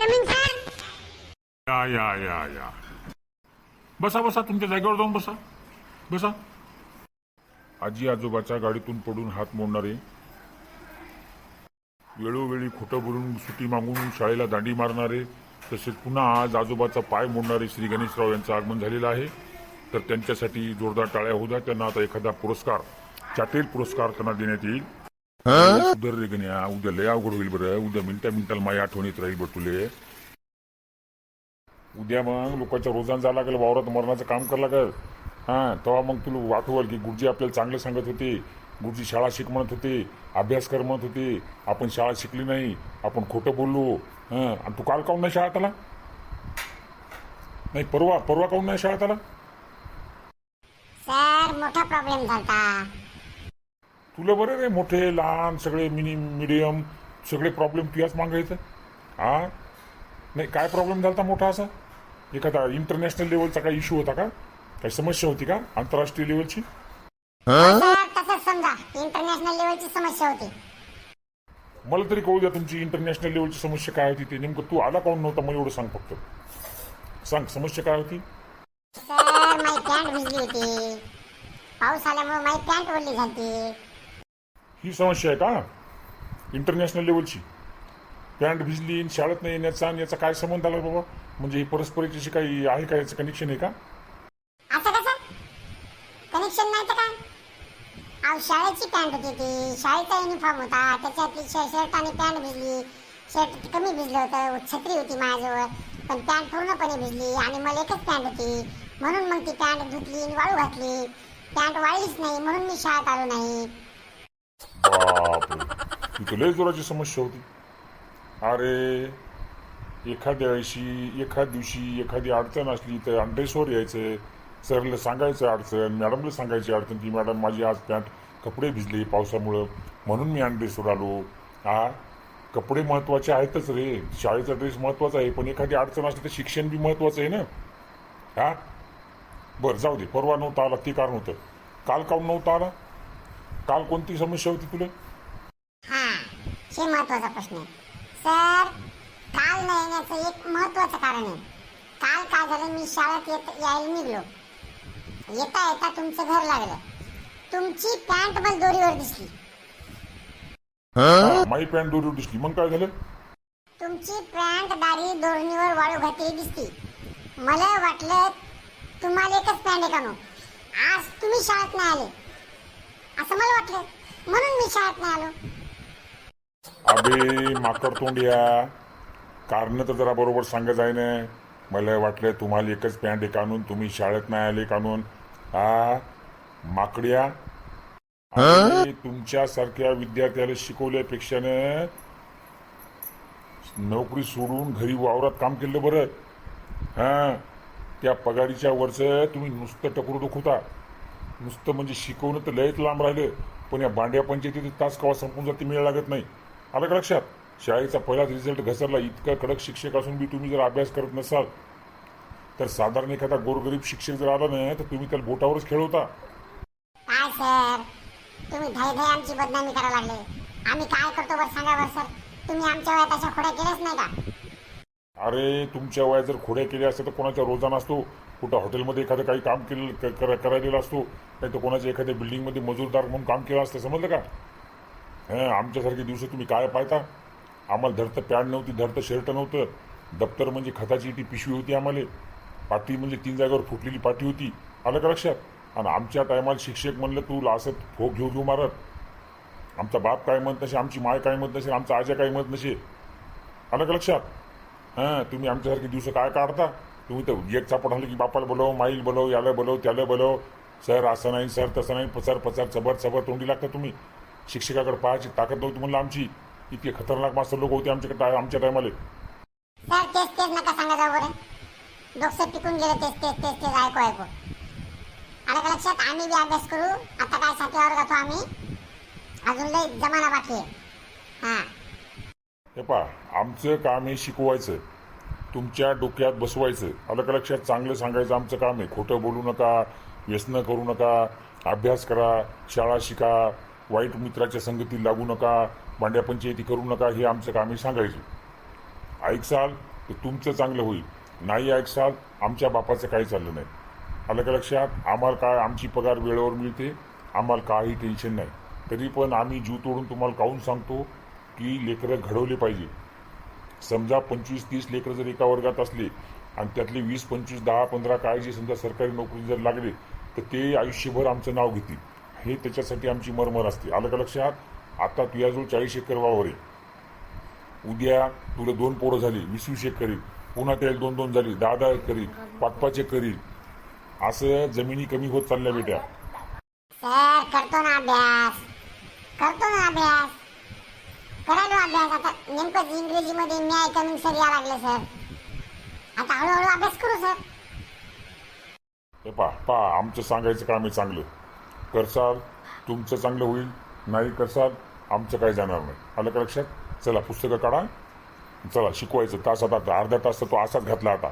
Coming sir या या या या. बसा बसा तुमच्या जागेवर जाऊन बसा. बसा. आजी आजोबाच्या गाडीतून पडून हात मोडणारे. वेळोवेळी खोटं बोलून सुट्टी मागून शाळेला दांडी मारणारे तसेच पुन्हा आज आजोबाचा पाय मोडणारे श्री गणेशराव यांचं आगमन झालेलं आहे. तर त्यांच्यासाठी जोरदार टाळ्या होऊ द्या. त्यांना आता एखादा पुरस्कार चाटेल पुरस्कार त्यांना देण्यात येईल. सुधर रे गण्या उद्या लय अवघड होईल बरं उद्या मिनिटा मिनिटाला माझ्या आठवणीत राहील बरं तुले उद्या मग लोकांच्या रोजान जायला लागेल वावरात मरणाचं काम करायला लागेल हां तेव्हा मग तुला आठवल की गुरुजी आपल्याला चांगलं सांगत होते गुरुजी शाळा शिक म्हणत होते अभ्यास कर म्हणत होते आपण शाळा शिकली नाही आपण खोटं बोललो हां आणि तू काल काऊन नाही शाळेत आला नाही परवा परवा काऊन नाही शाळेत आला सर मोठा प्रॉब्लेम झालता तुला बरं रे मोठे लहान सगळे मिनी मिडियम सगळे प्रॉब्लेम तुझ्याच मागायचं हा? नाही काय प्रॉब्लेम झाला मोठा असा? एखादा इंटरनॅशनल लेवलचा काही इश्यू होता का? काही समस्या होती का? आंतरराष्ट्रीय लेवलची सर तसंच समजा इंटरनॅशनल लेवलची समस्या होती. मला तरी कळू द्या तुमची इंटरनॅशनल लेवलची समस्या काय होती ते. नेमकं तू आला काऊन नव्हता? मला एवढं सांग फक्त. सांग समस्या काय होती? सर माझी पॅन्ट भिजली होती. पाऊस आल्यामुळे माझी पॅन्ट ओढली झाली ही समस्या आहे का? इंटरनॅशनल लेवलची पॅन्ट भिजली आणि शाळेत नाही येण्याचा आणि याचा काय संबंध आला बाबा? म्हणजे ही परस्परेची काही आहे का याचं कनेक्शन आहे का? असं कसं? कनेक्शन नाही तर काय अहो शाळेची पॅन्ट होती ती. शाळेचा युनिफॉर्म होता. त्याच्यातली शर्ट आणि पॅन्ट भिजली. शर्ट कमी भिजलं होतं. छत्री होती माझ्याजवळ पण पॅन्ट पूर्णपणे भिजली आणि मला एकच पॅन्ट होती. म्हणून मग ती पॅन्ट धुतली आणि वाळू घातली. पॅन्ट वाळलीच नाही. म्हणून मी शाळेत आलो नाही. बापरे ही लय जोराची समस्या होती अरे एखाद्या वेळेशी एखाद दिवशी एखादी अडचण असली तर अंडेश्वर यायचं सरला सांगायचं अडचण मॅडमला सांगायची अडचण की मॅडम माझी आज पॅन्ट कपडे भिजले पावसामुळं म्हणून मी अंडेश्वर आलो हा कपडे महत्त्वाचे आहेतच रे शाळेचा ड्रेस महत्त्वाचा आहे पण एखादी अडचण असली तर शिक्षण बी महत्वाचं आहे ना हा बरं जाऊ दे परवा नव्हता आला ते कारण होतं काल काऊन नव्हता आला काल कोणती समस्या होती तुला? हा हे महत्त्वाचा प्रश्न आहे. सर काल न येण्याचं एक महत्वाचं कारण आहे. काल काय झालं मी शाळेत येत यायला निघलो. येता येता तुमचं घर लागलं. तुमची पॅन्ट मला दोरीवर दिसली. हा, माई पॅन्ट दोरीवर दिसली. मग काय झालं? तुमची पॅन्ट दारी दोरणीवर वाळू घातलेली दिसती. मला वाटलं तुम्हाला एकच पॅन्ट आहे का नो आज तुम्ही शाळेत नाही आले. असं मला वाटलं. म्हणून मी शाळेत नाही आलो. अबे माकड तोंडिया. कारण तर जरा बरोबर सांगत आहे ना. मला वाटलं तुम्हाला एकच पॅन्ट आहे कानून तुम्ही शाळेत नाही आले कानून हा माकड्या. अबे, तुमच्यासारख्या विद्यार्थ्याला शिकवल्यापेक्षा नोकरी सोडून घरी वावरात काम केलं बरं. हा त्या पगारीच्या वरचं तुम्ही नुसतं टकरू दुखवता नुसतं म्हणजे शिकवणं तर लयच लांब राहिलं पण या बांड्या पंचायतीत तास कवा संपून जाते मिळ लागत नाही. आलं का लक्षात? शाळेचा पहिलाच रिझल्ट घसरला इतका कडक शिक्षक असून बी तुम्ही जर अभ्यास करत नसाल तर साधारण एखादा गोरगरीब शिक्षक जर आला नाही तर तुम्ही त्याला बोटावरच खेळवता. काय सर? तुम्ही धाय धाय आमची बदनामी करायला लागले. आम्ही काय करतो बरं सांगा बरं सर? तुम्ही आमच्या वयात अशा खोड्या केल्याच नाही का? अरे तुमच्या वयात जर खोड्या केल्या असत्या तर कोणाच्या रोजा नसतो कुठं हॉटेलमध्ये एखादं काही काम केलं कर करा- करायला असतो? नाही तर कोणाच्या एखाद्या बिल्डिंगमध्ये मजूरदार म्हणून काम केलं असतं समजलं का? हं आमच्यासारखे दिवस तुम्ही काय पाहता? आम्हाला धरतं पॅन्ट नव्हती धरतं शर्ट नव्हतं. दप्तर म्हणजे खताची ती पिशवी होती आम्हाला. पाठी म्हणजे तीन जागेवर फुटलेली पाठी होती. आलं का लक्षात? आणि आमच्या टायमाला शिक्षक म्हणलं तू असं फोक घेऊ घेऊ मारत. आमचा बाप काय म्हणत नसे आमची माय काय म्हणत नसे आमचा आजा काय म्हणत नसे? आलं का लक्षात? हां तुम्ही आमच्यासारखे दिवस काय काढता? तुम्ही तर एक चापट आलं की बापाला बोलव माईल बोलव याला बोलव त्याला बोलव. सर असं नाही सर तसं नाही. पसार पसार चबर चबर तोंडी लागता तुम्ही. शिक्षकाकडे पाहायची ताकद नव्हती म्हणलं आमची. इतके खतरनाक मास्तर लोक होते आमच्याकडे आमच्या टायमाले. सर तेच तेच नका सांगा जाऊ बरं. डोकं पिकून गेलं तेच तेच तेच तेच ऐकू ऐकू. आलं का लक्षात? आम्ही बी अभ्यास करू. आता काय सातव्या आम्ही? अजून लय जमाना बाकी आहे. हां. हे पा आमचं काम आहे शिकवायचं. तुमच्या डोक्यात बसवायचं. आलं का लक्षात चांगलं सांगायचं आमचं काम आहे. खोटं बोलू नका व्यसनं करू नका अभ्यास करा शाळा शिका वाईट मित्राच्या संगतीत लागू नका भांड्या पंचायती करू नका हे आमचं काम आहे सांगायचं. ऐकसाल तर तुमचं चांगलं होईल. नाही ऐकसाल आमच्या बापाचं काही चाललं नाही. आलं का लक्षात? आम्हाला काय आमची पगार वेळेवर मिळते आम्हाला काही टेन्शन नाही. तरी पण आम्ही जीव तोडून तुम्हाला काहून सांगतो? की लेकरं घडवले पाहिजे. समजा पंचवीस तीस लेकरं जर एका वर्गात असले आणि त्यातले वीस पंचवीस दहा पंधरा काय जे समजा सरकारी नोकरी जर लागले तर ते आयुष्यभर आमचं नाव घेतील. हे त्याच्यासाठी आमची मरमर असते. आलं का लक्षात? आता तुझ्याजवळ चाळीस एकर वावर आहे. उद्या तुला दोन पोरं झाली वीस वीस एकर करील पुन्हा त्याला दोन दोन झाली दहा दहा करील पाच पाच एक करील असं जमिनी कमी होत चालल्या बेट्या. करतो ना अभ्यास. करतो ना अभ्यास. करायलो अभ्यास आता नेमकंच इंग्रजीमध्ये न्याय कमी सर या लागले सर. आता हळूहळू अभ्यास करू सर. हे पा पा आमचं सांगायचं काम आहे चांगलं. करसाल तुमचं चांगलं होईल. नाही करसाल आमचं काही जाणार नाही. आलं का लक्षात? चला पुस्तकं काढा. चला शिकवायचं तासात आता अर्धा तास तर तो असाच घातला आता.